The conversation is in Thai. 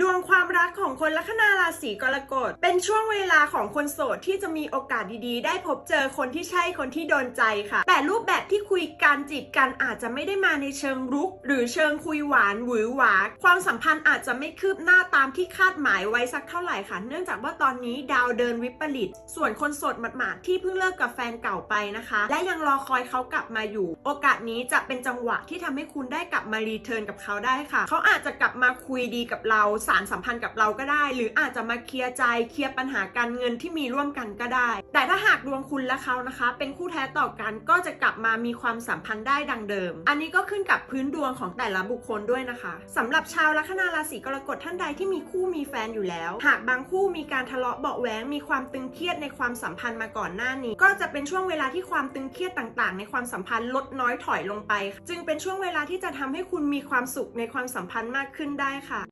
ดวงความรักของคนลัคนาราศีกรกฎเป็นช่วงเวลาของคนโสดที่จะมีโอกาสดีๆ ได้พบเจอคนที่ใช่คนที่โดนใจค่ะ แต่รูปแบบที่คุยกันจีบกันอาจจะไม่ได้มาในเชิงรุก หรือเชิงคุยหวานหวือหวาความสัมพันธ์อาจจะไม่คืบหน้าตามที่คาดหมายไว้สักเท่าไหร่ค่ะ เนื่องจากว่าตอนนี้ดาวเดินวิปริต ส่วนคนโสดหมาดๆที่เพิ่งเลิกกับแฟนเก่าไปนะคะ และยังรอคอยเขากลับมาอยู่ โอกาสนี้จะเป็นจังหวะที่ทำให้คุณได้กลับมารีเทิร์นกับเขาได้ค่ะ เขาอาจจะกลับมาคุยดีกับเราสารสัมพันธ์กับเราก็ได้ หรืออาจจะมาเคลียร์ใจเคลียร์ปัญหาการเงินที่มีร่วมกันก็ได้ แต่ถ้าหากดวงคุณและเขานะคะ เป็นคู่แท้ต่อกันก็จะกลับมามีความสัมพันธ์ได้ดังเดิม อันนี้ก็ขึ้นกับพื้นดวงของแต่ละบุคคลด้วยนะคะสำหรับชาวลัคนาราศีกรกฎท่านใดที่มีคู่มีแฟนอยู่แล้ว หากบางคู่มีการทะเลาะเบาะแว้งมีความตึงเครียดในความสัมพันธ์มาก่อนหน้านี้ ก็จะเป็นช่วงเวลาที่ความตึงเครียดต่างๆ ในความสัมพันธ์ลดน้อยถอยลงไป จึงเป็นช่วงเวลาที่จะทำให้คุณมีความสุขในความสัมพันธ์มากขึ้นได้ค่ะ